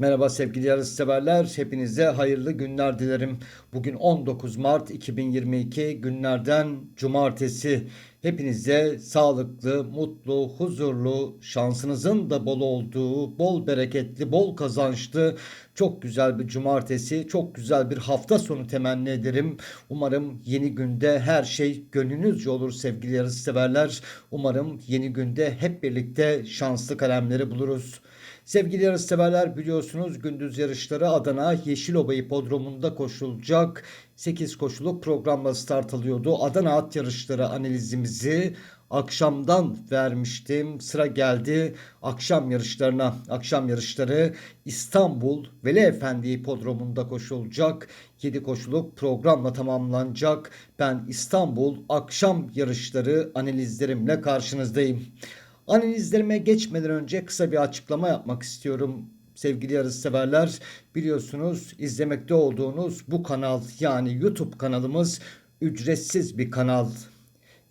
Merhaba sevgili yarışseverler. Hepinize hayırlı günler dilerim. Bugün 19 Mart 2022 günlerden cumartesi. Hepinize sağlıklı, mutlu, huzurlu, şansınızın da bol olduğu, bol bereketli, bol kazançlı, çok güzel bir cumartesi, çok güzel bir hafta sonu temenni ederim. Umarım yeni günde her şey gönlünüzce olur sevgili yarışseverler. Umarım yeni günde hep birlikte şanslı kalemleri buluruz. Sevgili yarışseverler biliyorsunuz gündüz yarışları Adana Yeşiloba Hipodromu'nda koşulacak 8 koşuluk programla start alıyordu. Adana at yarışları analizimizi akşamdan vermiştim. Sıra geldi akşam yarışlarına. Akşam yarışları İstanbul Veli Efendi Hipodromu'nda koşulacak. 7 koşuluk programla tamamlanacak. Ben İstanbul akşam yarışları analizlerimle karşınızdayım. Analizlerime geçmeden önce kısa bir açıklama yapmak istiyorum. Sevgili yarışseverler biliyorsunuz izlemekte olduğunuz bu kanal yani YouTube kanalımız ücretsiz bir kanal.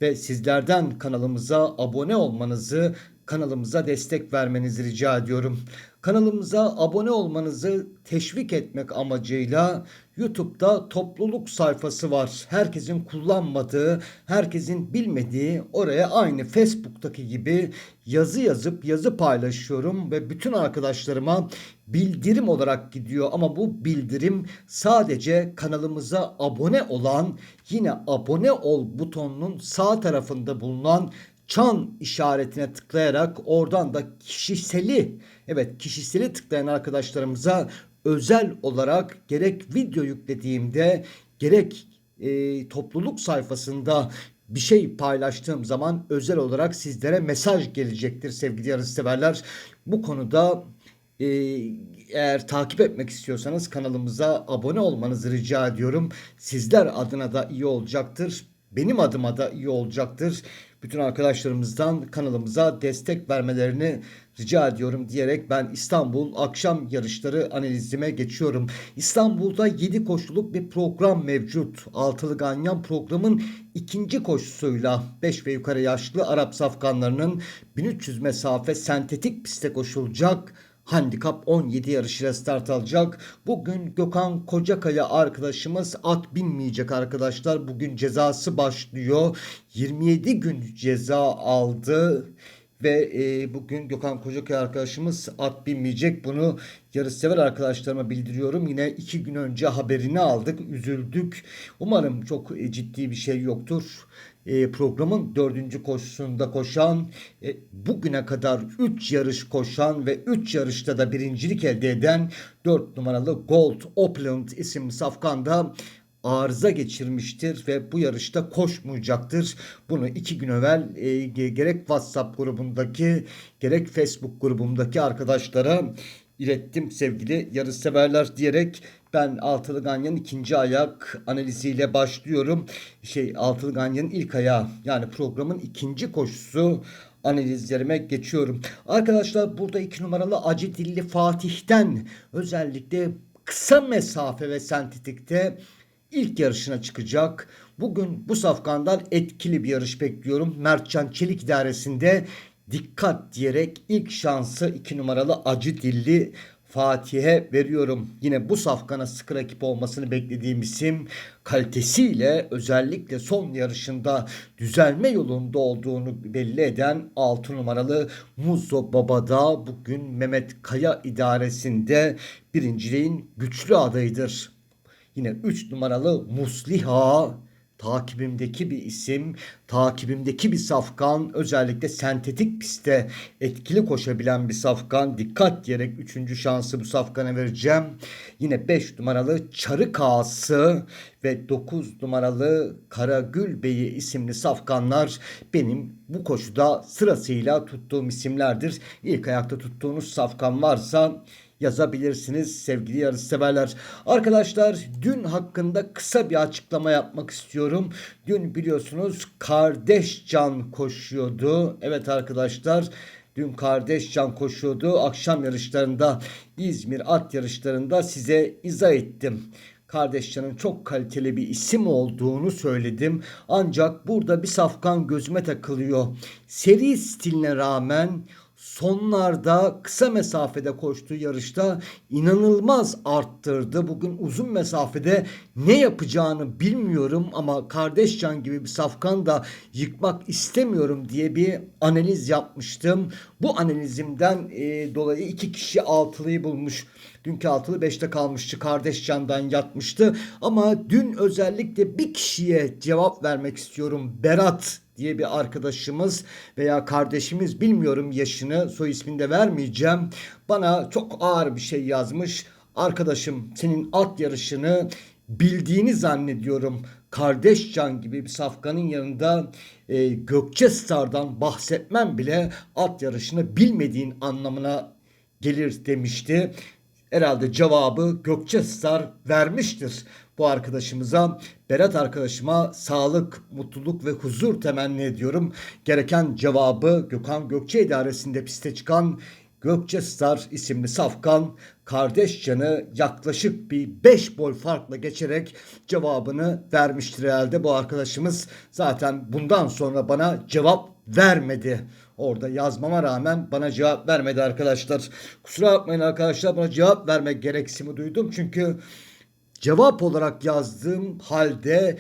Ve sizlerden kanalımıza abone olmanızı, kanalımıza destek vermenizi rica ediyorum. Kanalımıza abone olmanızı teşvik etmek amacıyla YouTube'da topluluk sayfası var. Herkesin kullanmadığı, herkesin bilmediği oraya aynı Facebook'taki gibi yazı yazıp yazı paylaşıyorum ve bütün arkadaşlarıma bildirim olarak gidiyor ama bu bildirim sadece kanalımıza abone olan yine abone ol butonunun sağ tarafında bulunan çan işaretine tıklayarak oradan da kişiseli evet kişiseli tıklayan arkadaşlarımıza özel olarak gerek video yüklediğimde gerek e, topluluk sayfasında bir şey paylaştığım zaman özel olarak sizlere mesaj gelecektir sevgili yarışseverler. Bu konuda e, eğer takip etmek istiyorsanız kanalımıza abone olmanızı rica ediyorum. Sizler adına da iyi olacaktır. Benim adıma da iyi olacaktır. Bütün arkadaşlarımızdan kanalımıza destek vermelerini rica ediyorum diyerek ben İstanbul akşam yarışları analizime geçiyorum. İstanbul'da 7 koşuluk bir program mevcut. Altılı Ganyan programın ikinci koşusuyla 5 ve yukarı yaşlı Arap safkanlarının 1300 mesafe sentetik piste koşulacak. Handikap 17 yarışıyla start alacak. Bugün Gökhan Kocakaya arkadaşımız at binmeyecek arkadaşlar. Bugün cezası başlıyor. 27 gün ceza aldı. Ve e, bugün Gökhan Kocakaya arkadaşımız at binmeyecek. Bunu yarışsever arkadaşlarıma bildiriyorum. Yine iki gün önce haberini aldık. Üzüldük. Umarım çok e, ciddi bir şey yoktur. E, programın dördüncü koşusunda koşan, e, bugüne kadar 3 yarış koşan ve 3 yarışta da birincilik elde eden 4 numaralı Gold Opulent isimli safkanda arıza geçirmiştir ve bu yarışta koşmayacaktır. Bunu iki gün evvel e, gerek WhatsApp grubundaki gerek Facebook grubumdaki arkadaşlara ilettim sevgili yarışseverler diyerek ben Altılı Ganyan'ın ikinci ayak analiziyle başlıyorum. Şey Altılı Ganyan'ın ilk ayağı yani programın ikinci koşusu analizlerime geçiyorum. Arkadaşlar burada iki numaralı Acı Dilli Fatih'ten özellikle kısa mesafe ve sentetikte ilk yarışına çıkacak. Bugün bu safkandan etkili bir yarış bekliyorum. Mertcan Çelik idaresinde dikkat diyerek ilk şansı 2 numaralı Acı Dilli Fatih'e veriyorum. Yine bu safkana sıkı rakip olmasını beklediğim isim kalitesiyle özellikle son yarışında düzelme yolunda olduğunu belli eden 6 numaralı Muzo Baba'da bugün Mehmet Kaya idaresinde birinciliğin güçlü adayıdır. Yine 3 numaralı Musliha takibimdeki bir isim, takibimdeki bir safkan, özellikle sentetik pistte etkili koşabilen bir safkan. Dikkat diyerek 3. şansı bu safkana vereceğim. Yine 5 numaralı Çarı Kağısı ve 9 numaralı Karagül Bey'i isimli safkanlar benim bu koşuda sırasıyla tuttuğum isimlerdir. İlk ayakta tuttuğunuz safkan varsa yazabilirsiniz sevgili yarışseverler. Arkadaşlar dün hakkında kısa bir açıklama yapmak istiyorum. Dün biliyorsunuz kardeş can koşuyordu. Evet arkadaşlar Dün kardeş can koşuyordu. Akşam yarışlarında İzmir at yarışlarında size izah ettim. Kardeşcan'ın çok kaliteli bir isim olduğunu söyledim. Ancak burada bir safkan gözüme takılıyor. Seri stiline rağmen sonlarda kısa mesafede koştuğu yarışta inanılmaz arttırdı. Bugün uzun mesafede ne yapacağını bilmiyorum ama Kardeşcan gibi bir safkan da yıkmak istemiyorum diye bir analiz yapmıştım. Bu analizimden e, dolayı iki kişi altılıyı bulmuş. Dünkü altılı beşte kalmıştı. Kardeşcan'dan yatmıştı. Ama dün özellikle bir kişiye cevap vermek istiyorum. Berat diye bir arkadaşımız veya kardeşimiz bilmiyorum yaşını soy ismini de vermeyeceğim. Bana çok ağır bir şey yazmış. Arkadaşım senin at yarışını bildiğini zannediyorum. Kardeşcan gibi bir safkanın yanında e, Gökçe Star'dan bahsetmem bile at yarışını bilmediğin anlamına gelir demişti. Herhalde cevabı Gökçe Star vermiştir bu arkadaşımıza. Berat arkadaşıma sağlık, mutluluk ve huzur temenni ediyorum. Gereken cevabı Gökhan Gökçe idaresinde piste çıkan Gökçe Star isimli safkan Kardeşcan'ı yaklaşık bir 5 boy farkla geçerek cevabını vermiştir herhalde bu arkadaşımız. Zaten bundan sonra bana cevap vermedi. Orada yazmama rağmen bana cevap vermedi arkadaşlar. Kusura bakmayın arkadaşlar bana cevap vermek gereksimi duydum. Çünkü cevap olarak yazdığım halde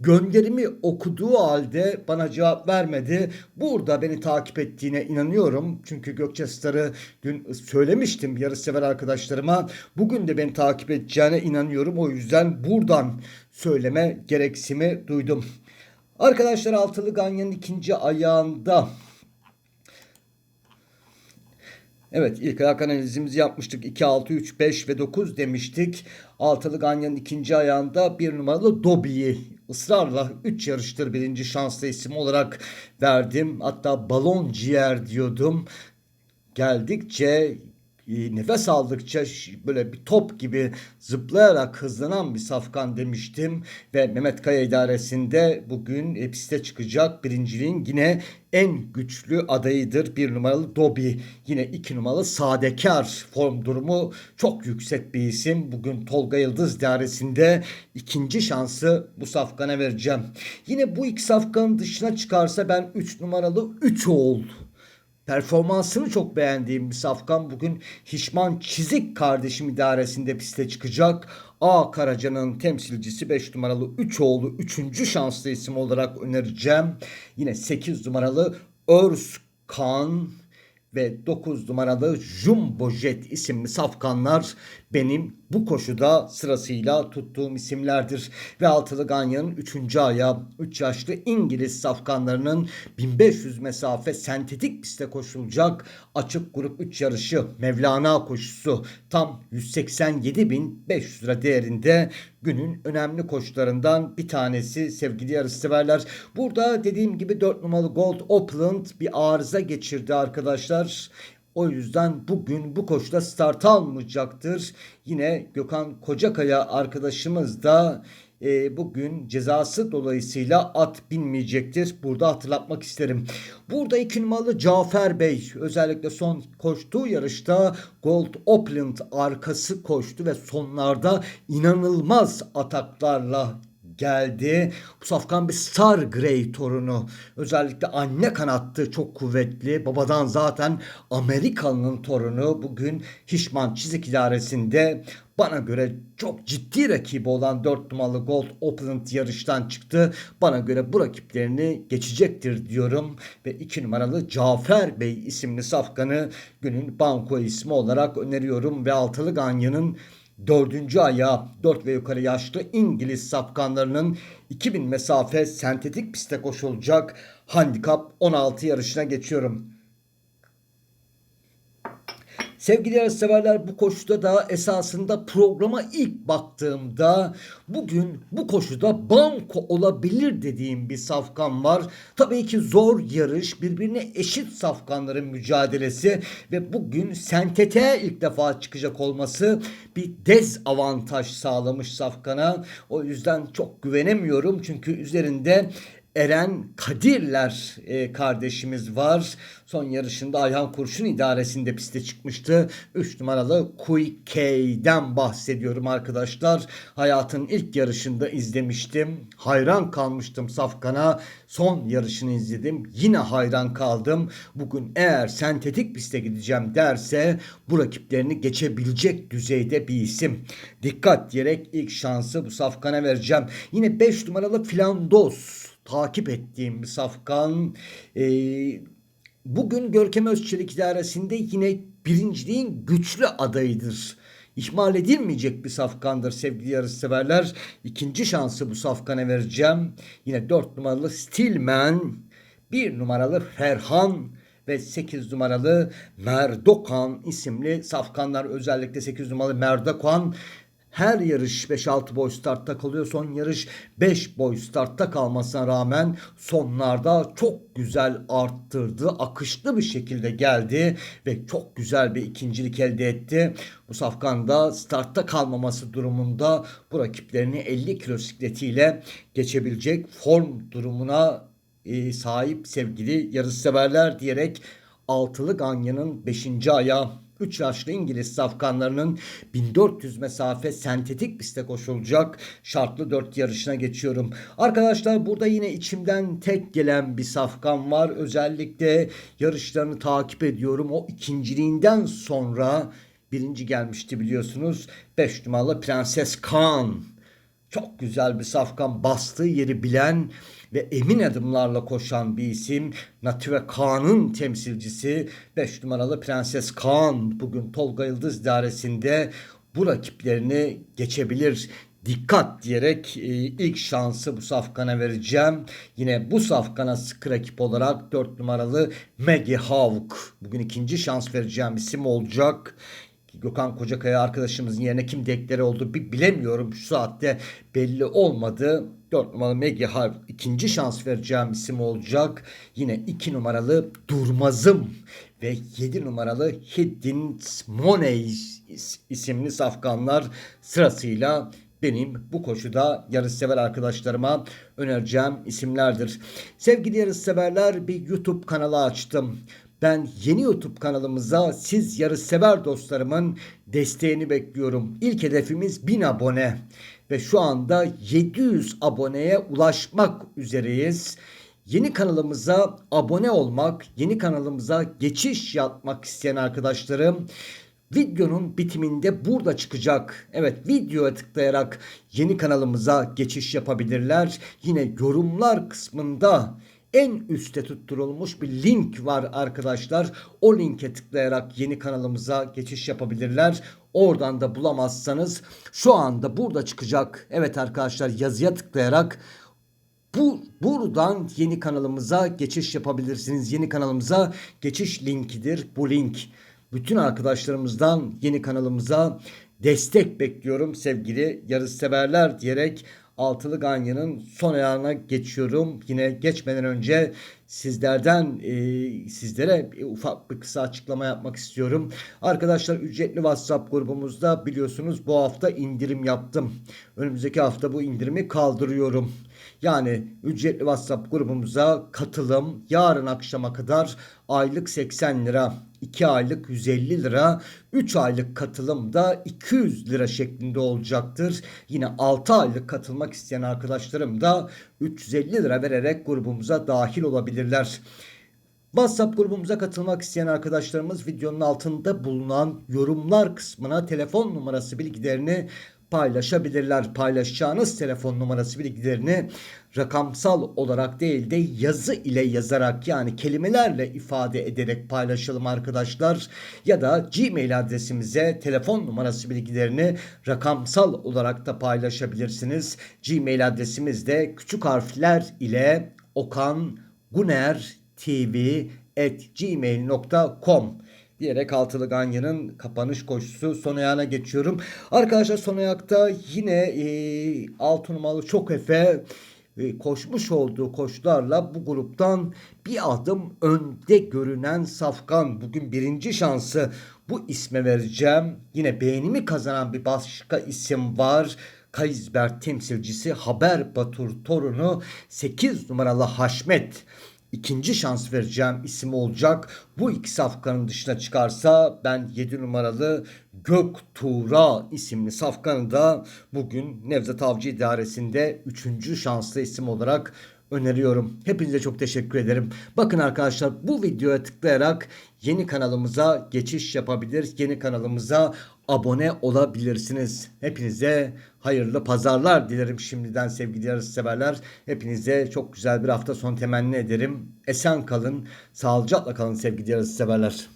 gönderimi okuduğu halde bana cevap vermedi. Burada beni takip ettiğine inanıyorum. Çünkü Gökçe Star'ı dün söylemiştim yarışsever arkadaşlarıma. Bugün de beni takip edeceğine inanıyorum. O yüzden buradan söyleme gereksimi duydum. Arkadaşlar altılı ganyanın ikinci ayağında Evet ilk ayak analizimizi yapmıştık. 2, 6, 3, 5 ve 9 demiştik. Altılı Ganyan'ın ikinci ayağında bir numaralı Dobby'yi ısrarla 3 yarıştır birinci şanslı isim olarak verdim. Hatta balon ciğer diyordum. Geldikçe nefes aldıkça böyle bir top gibi zıplayarak hızlanan bir safkan demiştim ve Mehmet Kaya idaresinde bugün e, piste çıkacak birinciliğin yine en güçlü adayıdır. Bir numaralı Dobby yine iki numaralı Sadekar form durumu çok yüksek bir isim. Bugün Tolga Yıldız idaresinde ikinci şansı bu safkana vereceğim. Yine bu iki safkanın dışına çıkarsa ben 3 numaralı 3 oğul Performansını çok beğendiğim bir safkan bugün Hişman Çizik kardeşim idaresinde piste çıkacak. A Karaca'nın temsilcisi 5 numaralı 3 oğlu 3. şanslı isim olarak önereceğim. Yine 8 numaralı Özkan ve 9 numaralı Jumbo Jet isimli safkanlar benim bu koşuda sırasıyla tuttuğum isimlerdir. Ve altılı Ganyan'ın 3. ayağı 3 yaşlı İngiliz safkanlarının 1500 mesafe sentetik piste koşulacak açık grup 3 yarışı Mevlana koşusu tam 187.500 lira değerinde günün önemli koşularından bir tanesi sevgili yarışseverler. Burada dediğim gibi 4 numaralı Gold Opland bir arıza geçirdi arkadaşlar. O yüzden bugün bu koşuda start almayacaktır. Yine Gökhan Kocakaya arkadaşımız da e, bugün cezası dolayısıyla at binmeyecektir. Burada hatırlatmak isterim. Burada iki numaralı Cafer Bey özellikle son koştuğu yarışta Gold Opland arkası koştu ve sonlarda inanılmaz ataklarla geldi. Bu safkan bir Star Grey torunu. Özellikle anne kanattı çok kuvvetli. Babadan zaten Amerikalı'nın torunu. Bugün Hişman Çizik idaresinde bana göre çok ciddi rakibi olan 4 numaralı Gold Opland yarıştan çıktı. Bana göre bu rakiplerini geçecektir diyorum. Ve 2 numaralı Cafer Bey isimli safkanı günün banko ismi olarak öneriyorum. Ve altılı Ganya'nın Dördüncü ayağı 4 ve yukarı yaşlı İngiliz safkanlarının 2000 mesafe sentetik piste koşulacak handikap 16 yarışına geçiyorum. Sevgili yarışseverler bu koşuda da esasında programa ilk baktığımda bugün bu koşuda banko olabilir dediğim bir safkan var. Tabii ki zor yarış birbirine eşit safkanların mücadelesi ve bugün sentete ilk defa çıkacak olması bir dezavantaj sağlamış safkana. O yüzden çok güvenemiyorum çünkü üzerinde Eren Kadirler e, kardeşimiz var. Son yarışında Ayhan Kurşun idaresinde piste çıkmıştı. 3 numaralı Quick K'den bahsediyorum arkadaşlar. Hayatın ilk yarışında izlemiştim. Hayran kalmıştım Safkan'a. Son yarışını izledim. Yine hayran kaldım. Bugün eğer sentetik piste gideceğim derse bu rakiplerini geçebilecek düzeyde bir isim. Dikkat diyerek ilk şansı bu Safkan'a vereceğim. Yine 5 numaralı Flandos takip ettiğim safkan. Ee, bugün Görkem Özçelik idaresinde yine birinciliğin güçlü adayıdır. İhmal edilmeyecek bir safkandır sevgili yarışseverler. İkinci şansı bu safkana vereceğim. Yine 4 numaralı Stillman, 1 numaralı Ferhan ve 8 numaralı Merdokan isimli safkanlar özellikle 8 numaralı Merdokan her yarış 5-6 boy startta kalıyor. Son yarış 5 boy startta kalmasına rağmen sonlarda çok güzel arttırdı. Akışlı bir şekilde geldi ve çok güzel bir ikincilik elde etti. Bu safkanda startta kalmaması durumunda bu rakiplerini 50 kilo sikletiyle geçebilecek form durumuna e, sahip sevgili yarışseverler diyerek altılı Ganya'nın 5. ayağı 3 yaşlı İngiliz safkanlarının 1400 mesafe sentetik piste koşulacak şartlı 4 yarışına geçiyorum. Arkadaşlar burada yine içimden tek gelen bir safkan var. Özellikle yarışlarını takip ediyorum. O ikinciliğinden sonra birinci gelmişti biliyorsunuz. 5 numaralı Prenses Khan. Çok güzel bir safkan bastığı yeri bilen ve emin adımlarla koşan bir isim. Native Kaan'ın temsilcisi 5 numaralı Prenses Kaan bugün Tolga Yıldız idaresinde bu rakiplerini geçebilir dikkat diyerek e, ilk şansı bu safkana vereceğim. Yine bu safkana sıkı rakip olarak 4 numaralı Maggie Hawk. Bugün ikinci şans vereceğim isim olacak. Gökhan Kocakaya arkadaşımızın yerine kim dekleri oldu bilemiyorum. Şu saatte belli olmadı. 4 numaralı Maggie Harp ikinci şans vereceğim isim olacak. Yine 2 numaralı Durmazım ve 7 numaralı Hiddin Money isimli safkanlar sırasıyla benim bu koşuda yarışsever arkadaşlarıma önereceğim isimlerdir. Sevgili yarışseverler bir YouTube kanalı açtım. Ben yeni YouTube kanalımıza siz yarışsever dostlarımın desteğini bekliyorum. İlk hedefimiz 1000 abone ve şu anda 700 aboneye ulaşmak üzereyiz. Yeni kanalımıza abone olmak, yeni kanalımıza geçiş yapmak isteyen arkadaşlarım videonun bitiminde burada çıkacak. Evet videoya tıklayarak yeni kanalımıza geçiş yapabilirler. Yine yorumlar kısmında en üstte tutturulmuş bir link var arkadaşlar. O linke tıklayarak yeni kanalımıza geçiş yapabilirler. Oradan da bulamazsanız şu anda burada çıkacak. Evet arkadaşlar yazıya tıklayarak bu buradan yeni kanalımıza geçiş yapabilirsiniz. Yeni kanalımıza geçiş linkidir bu link. Bütün arkadaşlarımızdan yeni kanalımıza destek bekliyorum sevgili yarışseverler diyerek Altılı Ganyan'ın son ayağına geçiyorum. Yine geçmeden önce sizlerden e, sizlere ufak bir kısa açıklama yapmak istiyorum. Arkadaşlar ücretli WhatsApp grubumuzda biliyorsunuz bu hafta indirim yaptım. Önümüzdeki hafta bu indirimi kaldırıyorum. Yani ücretli WhatsApp grubumuza katılım yarın akşama kadar aylık 80 lira 2 aylık 150 lira, 3 aylık katılım da 200 lira şeklinde olacaktır. Yine 6 aylık katılmak isteyen arkadaşlarım da 350 lira vererek grubumuza dahil olabilirler. WhatsApp grubumuza katılmak isteyen arkadaşlarımız videonun altında bulunan yorumlar kısmına telefon numarası bilgilerini paylaşabilirler. Paylaşacağınız telefon numarası bilgilerini rakamsal olarak değil de yazı ile yazarak yani kelimelerle ifade ederek paylaşalım arkadaşlar. Ya da Gmail adresimize telefon numarası bilgilerini rakamsal olarak da paylaşabilirsiniz. Gmail adresimiz de küçük harfler ile okan guner tv at gmail.com diyerek altılı Ganya'nın kapanış koşusu son ayağına geçiyorum. Arkadaşlar son ayakta yine e, altı numaralı çok efe e, koşmuş olduğu koşularla bu gruptan bir adım önde görünen Safkan bugün birinci şansı bu isme vereceğim. Yine beğenimi kazanan bir başka isim var. Kayızber temsilcisi Haber Batur torunu 8 numaralı Haşmet ikinci şans vereceğim isim olacak. Bu iki safkanın dışına çıkarsa ben 7 numaralı Göktuğra isimli safkanı da bugün Nevzat Avcı İdaresi'nde 3. şanslı isim olarak öneriyorum. Hepinize çok teşekkür ederim. Bakın arkadaşlar bu videoya tıklayarak yeni kanalımıza geçiş yapabilir. Yeni kanalımıza abone olabilirsiniz. Hepinize hayırlı pazarlar dilerim şimdiden sevgili yarışseverler. Hepinize çok güzel bir hafta sonu temenni ederim. Esen kalın, sağlıcakla kalın sevgili yarışseverler.